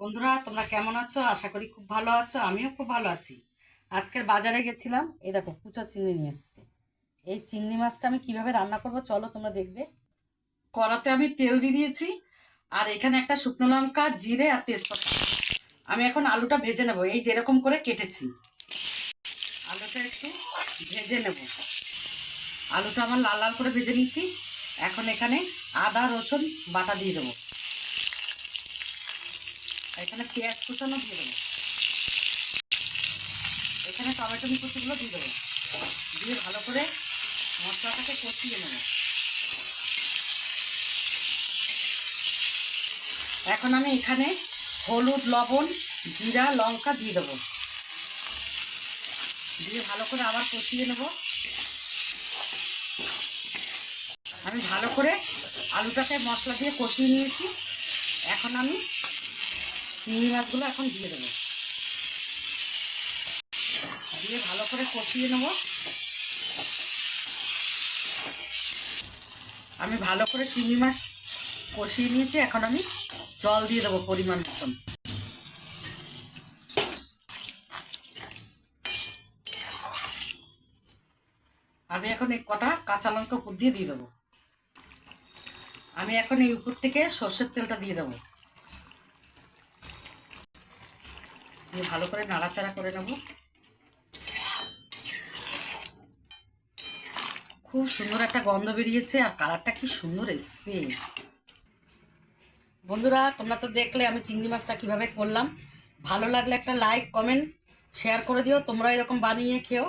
বন্ধুরা, তোমরা কেমন আছো? আশা করি খুব ভালো আছো, আমিও খুব ভালো আছি। আজকের বাজারে গেছিলাম, এই দেখো, কুচা চিংড়ি নিয়ে এসছে। এই চিংড়ি মাছটা আমি কীভাবে রান্না করব চলো তোমরা দেখবে। কড়াতে আমি তেল দিয়ে দিয়েছি, আর এখানে একটা শুকনো লঙ্কা, জিরে আর তেজপাতা। আমি এখন আলুটা ভেজে নেব, এই যেরকম করে কেটেছি। আলুটা একটু ভেজে নেব। আলুটা আমার লাল লাল করে ভেজে নিচ্ছি। এখন এখানে আদা, রসুন, বাটা দিয়ে দেবো। এখানে পেঁয়াজ কুচানো দিয়ে দেবো। এখানে টমেটো কুচিগুলো দিয়ে দেবো। দিয়ে ভালো করে মশলাটাকে কষিয়ে নেব। এখন আমি এখানে হলুদ, লবণ, জিরা, লঙ্কা দিয়ে দেবো। দিয়ে ভালো করে আবার কষিয়ে নেব। আমি ভালো করে আলুটাকে মশলা দিয়ে কষিয়ে নিয়েছি। এখন আমি চিংড়ি মাছগুলো এখন দিয়ে দেবো। দিয়ে ভালো করে কষিয়ে নেব। আমি ভালো করে চিংড়ি মাছ কষিয়ে নিয়েছি, এখন আমি জল দিয়ে দেবো পরিমাণ মতন। আমি এখন এই কটা কাঁচা লঙ্কা উপর দিয়ে দিয়ে দেবো। আমি এখন এই উপর থেকে সর্ষের তেলটা দিয়ে দেবো। দিয়ে ভালো করে নাড়াচাড়া করে নেব। খুব সুন্দর একটা গন্ধ বেরিয়েছে আর কালারটা কি সুন্দর এসছে। বন্ধুরা, তোমরা তো দেখলে আমি চিংড়ি মাছটা কীভাবে করলাম। ভালো লাগলে একটা লাইক কমেন্ট শেয়ার করে দিও। তোমরা এরকম বানিয়ে খেও।